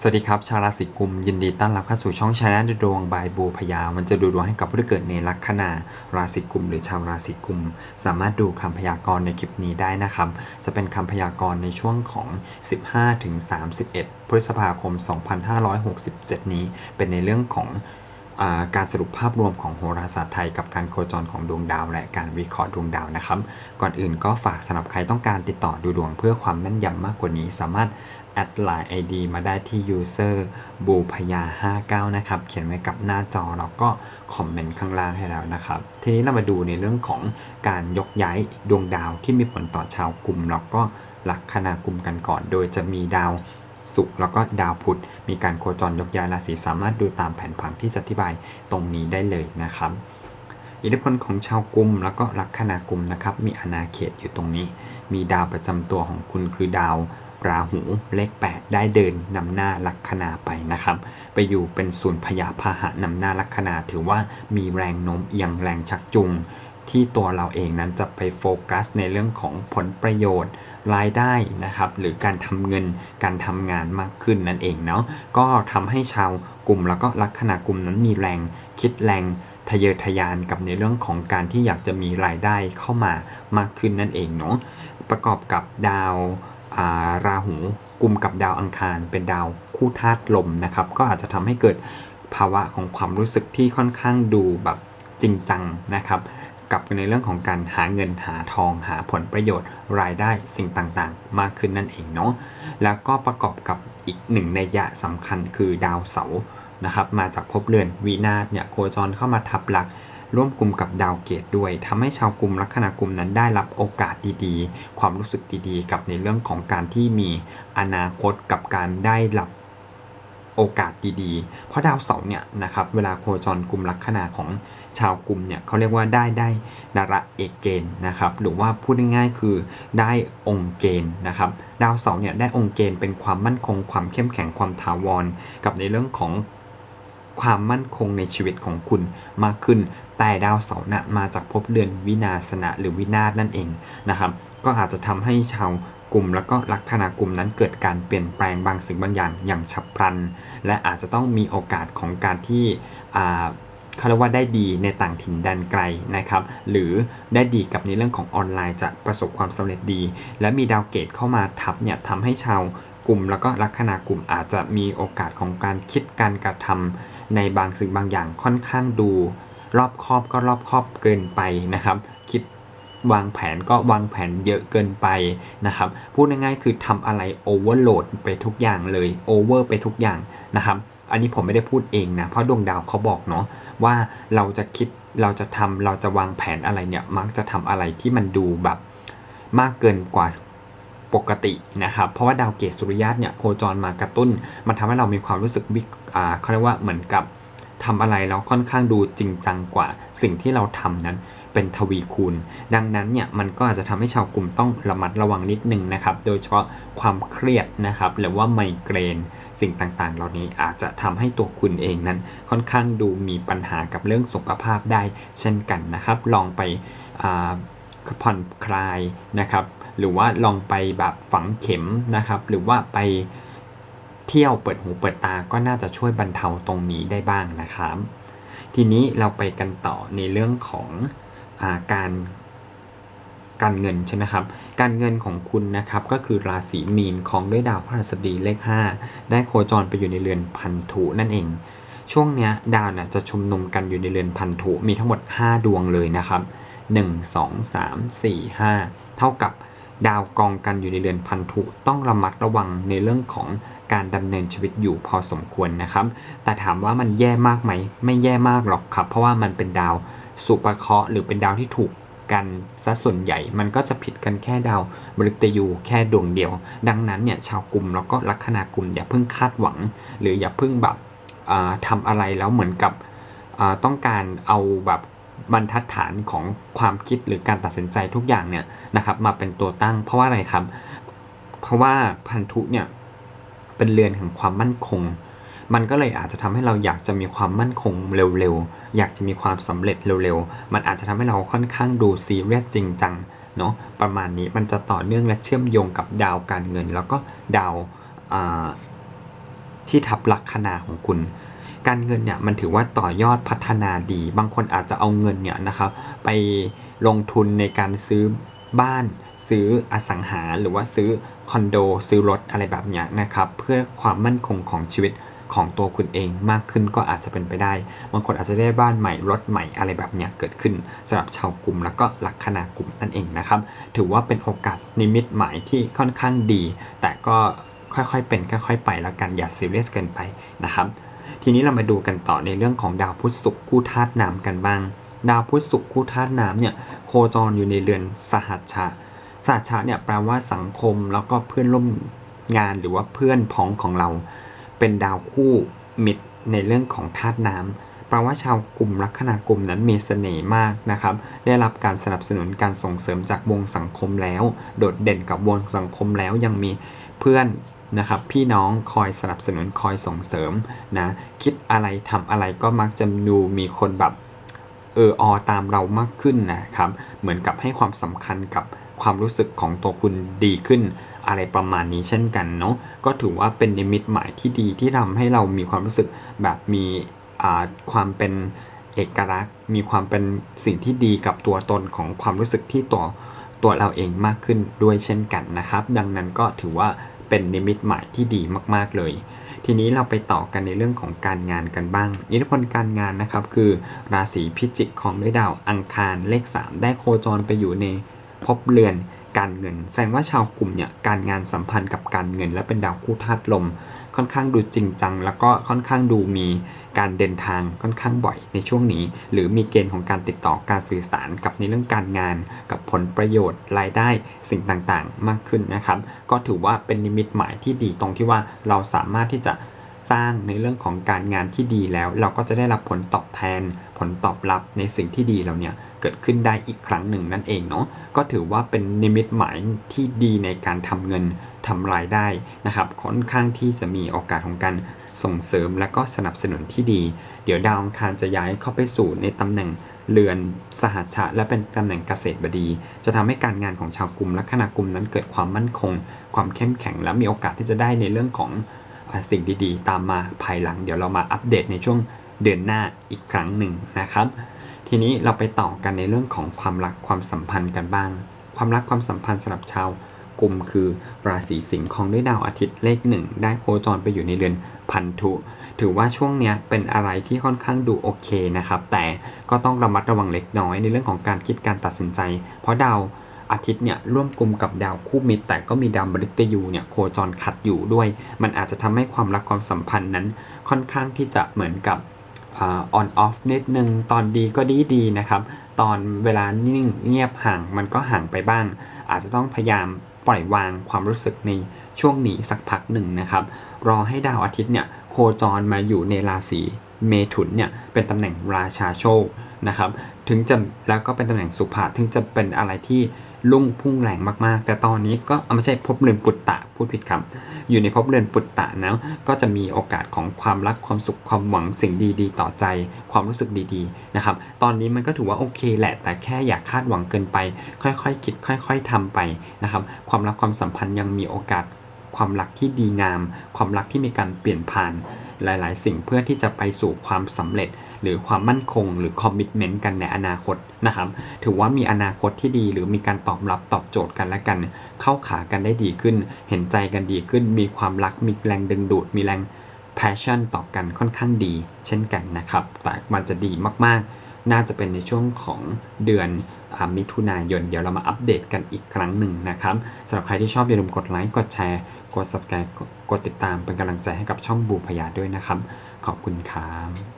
สวัสดีครับ ชาวราศีกุม ยินดีต้อนรับเข้าสู่ช่องชาแนลดวงบายบูพยา มันจะดูดวงให้กับผู้ที่เกิดในลัคนาราศีกุม หรือชาวราศีกุม สามารถดูคำพยากรณ์ในคลิปนี้ได้นะครับ จะเป็นคำพยากรณ์ในช่วงของ 15-31 พฤษภาคม 2567 นี้ เป็นในเรื่องของ การสรุปภาพรวมของโหราศาสตร์ไทยกับการโคจรของดวงดาว และการวิเคราะห์ดวงดาวนะครับ ก่อนอื่นก็ฝากสำหรับใครต้องการติดต่อดูดวงเพื่อความแม่นยำมากกว่านี้ สามารถแอดไลน์ ID มาได้ที่ user บูพยา59 นะครับ เขียนไว้กับหน้าจอแล้วก็คอมเมนต์ข้างล่างให้แล้วนะครับ ทีนี้เรามาดูในเรื่องของการยกย้ายดวงดาวที่มีผลต่อชาวกลุ่มแล้วก็ลัคนากลุ่มกันก่อน โดยจะมีดาว ศุกร์แล้วก็ดาวพุธ มีการโคจรยกย้ายราศีสามารถดูตามแผนผังที่อธิบายตรงนี้ได้เลยนะครับ อิทธิพลของชาวกุมแล้วก็ลัคนากุมนะครับ มีอาณาเขตอยู่ตรงนี้ มีดาวประจำตัวของคุณคือดาวราหูเลข 8 ได้เดินนำหน้าลัคนาไปนะครับ ไปอยู่เป็นศูนย์พยาพาหะนำหน้าลัคนาถือว่ามีแรงโน้มเอียงแรงชักจูง ที่ตัวเราเองนั้นจะไปโฟกัสในเรื่องของผลประโยชน์รายได้นะครับหรือการทำเงินการทำงานมากขึ้นนั่นเองเนาะก็ทำให้ชาวกลุ่มแล้วก็ลัคนากลุ่มนั้นมีแรงคิดแรงทะเยอทะยานกับในเรื่องของการที่อยากจะมีรายได้เข้ามามากขึ้นนั่นเองเนาะประกอบกับดาวาราหูกลุ่มกับดาวอังคาร เป็นดาวคู่ธาตุลมนะครับ ก็อาจจะทำให้เกิดภาวะของความรู้สึกที่ค่อนข้างดูแบบจริงจังนะครับ กับในเรื่องของการหาเงินหาทองหาผลประโยชน์รายได้สิ่งต่างๆ มากขึ้นนั่นเองเนาะแล้วก็ประกอบกับอีกหนึ่งในยะสำคัญคือดาวเสาร์นะครับมาจากภพเรือนวินาศเนี่ยโคจรเข้ามาทับหลักร่วมกลุ่มกับดาวเกตด้วยทำให้ชาวกลุ่มลัคนากลุ่มนั้นได้รับโอกาสดีๆ ความรู้สึกดีๆ กับในเรื่องของการที่มีอนาคตกับการได้รับ โอกาสดีๆ เพราะดาวเสาร์เนี่ยนะครับเวลาโคจรกลุ่มลัคนาของชาวกลุ่มเนี่ยเขาเรียกว่าได้ได้ดาระเอกเกณฑ์นะครับหรือว่าพูดง่ายๆคือได้องค์เกณฑ์นะครับดาวเสาร์เนี่ยได้องค์เกณฑ์เป็นความมั่นคง ความเข้มแข็งความถาวร กับในเรื่องของความมั่นคงในชีวิตของคุณมากขึ้น แต่ดาวเสาร์นะมาจากภพเดือนวินาศนะหรือวินาศนั่นเองนะครับก็อาจจะทำให้ชาว กลุ่มแล้วก็ลัคนากลุ่มนั้นเกิดการเปลี่ยนแปลงบางสิ่งบางอย่างอย่างฉับพลัน และอาจจะต้องมีโอกาสของการที่อ่าเขาเรียกว่าได้ดีในต่างถิ่นแดนไกลนะครับ หรือได้ดีกับในเรื่องของออนไลน์จะประสบความสำเร็จดี และมีดาวเกตเข้ามาทับเนี่ยทำให้ชาวกลุ่ม แล้วก็ลัคนากลุ่มอาจจะมีโอกาสของการคิดการกระทำในบางสิ่งบางอย่างค่อนข้างดู รอบคอบก็รอบคอบเกินไปนะครับ คิด วางแผนก็วางแผนเยอะเกินไปนะครับพูดง่ายๆคือทำอะไรโอเวอร์โหลดไปทุกอย่างเลยโอเวอร์ไปทุกอย่างนะครับอันนี้ผมไม่ได้พูดเองนะเพราะดวงดาวเขาบอกเนาะว่าเราจะคิดเราจะทำเราจะวางแผนอะไรเนี่ยมักจะทำอะไรที่มันดูแบบมากเกินกว่าปกตินะครับเพราะว่าดาวเกตสุริยะเนี่ยโคจรมากระตุ้น มันทำให้เรามีความรู้สึกวิอ่าเขาเรียกว่าเหมือนกับทำอะไรแล้วค่อนข้างดูจริงจังกว่าสิ่งที่เราทำนั้น เป็นทวีคูณ ดังนั้นเนี่ยมันก็อาจจะทำให้ชาวกลุ่มต้องระมัดระวังนิดนึงนะครับ โดยเฉพาะความเครียดนะครับหรือว่าไมเกรนสิ่งต่างๆ เหล่านี้อาจจะทำให้ตัวคุณเองนั้น ค่อนข้างดูมีปัญหากับเรื่องสุขภาพได้เช่นกันนะครับ ลองไปผ่อนคลายนะครับ หรือว่าลองไปแบบฝังเข็มนะครับ หรือว่าไปเที่ยวเปิดหูเปิดตาก็น่าจะช่วยบรรเทาตรงนี้ได้บ้างนะครับ ทีนี้เราไปกันต่อในเรื่องของ การการเงินใช่ไหมครับ การเงินของคุณนะครับก็คือราศีมีนของด้วยดาวพฤหัสบดีเลข 5 ได้โคจรไปอยู่ในเรือนพันธุนั่นเอง ช่วงเนี้ยดาวเนี่ยจะชุมนุมกันอยู่ในเรือนพันธุมีทั้งหมด 5 ดวงเลยนะครับ 1 2 3 4 5 เท่ากับดาวกองกันอยู่ในเรือนพันธุต้องระมัดระวังในเรื่องของการดำเนินชีวิตอยู่พอสมควรนะครับ แต่ถามว่ามันแย่มากไหม ไม่แย่มากหรอกครับ เพราะว่ามันเป็นดาว สุปเคราะห์หรือเป็นดาวที่ถูกกันซะส่วนใหญ่มันก็จะผิดกันแค่ดาวมฤตยูแค่ดวงเดียว ดังนั้นเนี่ยชาวกลุ่มแล้วก็ลัคนากลุ่มอย่าเพิ่งคาดหวัง หรืออย่าเพิ่งแบบอ่าทำอะไรแล้วเหมือนกับต้องการเอาแบบบรรทัดฐานของความคิดหรือการตัดสินใจทุกอย่างเนี่ยนะครับมาเป็นตัวตั้ง เพราะว่าอะไรครับ เพราะว่าพันธุเนี่ยเป็นเรือนแห่งความมั่นคง มันก็เลยอาจจะทำให้เราอยากจะมีความมั่นคงเร็วๆ อยากจะมีความสำเร็จเร็วๆ มันอาจจะทำให้เราค่อนข้างดูซีเรียสจริงจังเนาะประมาณนี้มันจะต่อเนื่องและเชื่อมโยงกับดาวการเงิน แล้วก็ดาวที่ทับลัคนาของคุณ การเงินเนี่ยมันถือว่าต่อยอดพัฒนาดี บางคนอาจจะเอาเงินเนี่ยนะครับไปลงทุนในการซื้อบ้านซื้ออสังหาหรือว่าซื้อคอนโดซื้อรถอะไรแบบเนี้ยนะครับเพื่อความมั่นคงของชีวิต ของตัวคุณเองมากขึ้นก็อาจจะเป็นไปได้ บางคนอาจจะได้บ้านใหม่รถใหม่อะไรแบบเนี้ยเกิดขึ้นสำหรับชาวกลุ่มแล้วก็ลัคนากลุ่มนั่นเองนะครับ ถือว่าเป็นโอกาสนิมิตหมายที่ค่อนข้างดี แต่ก็ค่อยๆเป็นค่อยๆไปแล้วกันอย่าซีเรียสเกินไปนะครับ ทีนี้เรามาดูกันต่อในเรื่องของดาวพุธศุกร์คู่ธาตุน้ำกันบ้าง ดาวพุธศุกร์คู่ธาตุน้ำเนี่ยโคจรอยู่ในเรือนสหัชชะสหัชชะเนี่ยแปลว่าสังคมแล้วก็เพื่อนร่วมงานหรือว่าเพื่อนพ้องของเรา เป็นดาวคู่มิตรในเรื่องของธาตุน้ำแปลว่าชาวกลุ่มลัคนากลุ่มนั้นมีเสน่ห์มากนะครับ ได้รับการสนับสนุนการส่งเสริมจากวงสังคมแล้ว โดดเด่นกับวงสังคมแล้วยังมีเพื่อนนะครับพี่น้องคอยสนับสนุนคอยส่งเสริมนะ คิดอะไรทำอะไรก็มักจะดูมีคนแบบเอออตามเรามากขึ้นนะครับ เหมือนกับให้ความสำคัญกับความรู้สึกของตัวคุณดีขึ้น อะไรประมาณนี้เช่นกันเนาะก็ถือว่าเป็นนิมิตหมายที่ดีที่ทำให้เรามีความรู้สึกแบบมีความเป็นเอกลักษณ์ มีความเป็นสิ่งที่ดีกับตัวตนของความรู้สึกที่ตัวตัวเราเองมากขึ้นด้วยเช่นกันนะครับ ดังนั้นก็ถือว่าเป็นนิมิตหมายที่ดีมาก ๆ เลย ทีนี้เราไปต่อกันในเรื่องของการงานกันบ้างอิทธิพลการงานนะครับ คือราศีพิจิกของด้วยดาวอังคารเลข 3 ได้โคจรไปอยู่ในภพเรือน การเงิน แสดงว่าชาวกลุ่มเนี่ยการงานสัมพันธ์กับการเงิน และเป็นดาวคู่ธาตุลม ค่อนข้างดูจริงจัง แล้วก็ค่อนข้างดูมีการเดินทางค่อนข้างบ่อยในช่วงนี้ หรือมีเกณฑ์ของการติดต่อการสื่อสารกับในเรื่องการงาน กับผลประโยชน์รายได้สิ่งต่างๆ มากขึ้นนะครับ ก็ถือว่าเป็นนิมิตหมายที่ดีตรงที่ว่าเราสามารถที่จะ สร้างในเรื่องของการงานที่ดีแล้ว เราก็จะได้รับผลตอบแทน ผลตอบรับในสิ่งที่ดีเราเนี่ยเกิดขึ้นได้อีกครั้งหนึ่งนั่นเองเนาะก็ถือว่าเป็นนิมิตหมายที่ดีในการทำเงินทำรายได้นะครับค่อนข้างที่จะมีโอกาสของการส่งเสริมและก็สนับสนุนที่ดี เดี๋ยวดาวอังคารจะย้ายเข้าไปสู่ในตำแหน่งเรือนสหัชชะและเป็นตำแหน่งเกษตรบดี จะทำให้การงานของชาวกลุ่มและคณะกลุ่มนั้นเกิดความมั่นคง ความเข้มแข็งและมีโอกาสที่จะได้ในเรื่องของ สิ่งดีๆ ตามมาภายหลัง เดี๋ยวเรามาอัปเดตในช่วงเดือนหน้าอีกครั้งหนึ่งนะครับ ทีนี้เราไปต่อกันในเรื่องของความรักความสัมพันธ์กันบ้าง ความรักความสัมพันธ์สำหรับชาวกลุ่มคือราศีสิงห์ของด้วยดาวอาทิตย์เลขหนึ่งได้โคจรไปอยู่ในเรือนพันธุถือว่าช่วงนี้เป็นอะไรที่ค่อนข้างดูโอเคนะครับ แต่ก็ต้องระมัดระวังเล็กน้อยในเรื่องของการคิดการตัดสินใจ เพราะดาว อาทิตย์เนี่ยร่วมกลุ่มกับดาวคู่มิตร แต่ก็มีดาวมฤตยูเนี่ยโคจรขัดอยู่ด้วย มันอาจจะทำให้ความรักความสัมพันธ์นั้นค่อนข้างที่จะเหมือนกับออนออฟนิดนึง ตอนดีก็ดีดีนะครับ ตอนเวลานิ่งเงียบห่างมันก็ห่างไปบ้าง อาจจะต้องพยายามปล่อยวางความรู้สึกในช่วงนี้สักพักหนึ่งนะครับ รอให้ดาวอาทิตย์เนี่ยโคจรมาอยู่ในราศีเมถุนเนี่ยเป็นตำแหน่งราชาโชคนะครับ ถึงจะแล้วก็เป็นตำแหน่งสุภาถึงจะเป็นอะไรที่ ลุ่งพุ่งแรงมากๆ แต่ตอนนี้ก็ไม่ใช่ภพเรือนปุตตะพูดผิดคำอยู่ในภพเรือนปุตตะนะก็จะมีโอกาสของความรักความสุขความหวังสิ่งดีๆ ต่อใจ ความรู้สึกดีๆนะครับตอนนี้มันก็ถือว่าโอเคแหละ แต่แค่อย่าคาดหวังเกินไป ค่อยๆคคิดค่อย ๆทำไปนะครับความรักความสัมพันธ์ยังมีโอกาสความรักที่ดีงาม ความรักที่มีการเปลี่ยนผ่านหลาย ๆ สิ่งเพื่อที่จะไปสู่ความสำเร็จ หรือความมั่นคงหรือคอมมิชเมนต์กันในอนาคตนะครับถือว่ามีอนาคตที่ดีหรือมีการตอบรับตอบโจทย์กันและกัน เข้าขากันได้ดีขึ้น เห็นใจกันดีขึ้น มีความรักมีแรงดึงดูดมีแรง passion ต่อกันค่อนข้างดี เช่นกันนะครับ แต่มันจะดีมากๆ น่าจะเป็นในช่วงของเดือนอมิถุนายน เดี๋ยวเรามาอัปเดตกันอีกครั้งหนึ่งนะครับสำหรับใครที่ชอบอย่าลืมกดไลค์กดแชร์กด subscribe กดติดตามเป็นกำลังใจให้กับช่องบูพยาด้วยนะครับ ขอบคุณครับ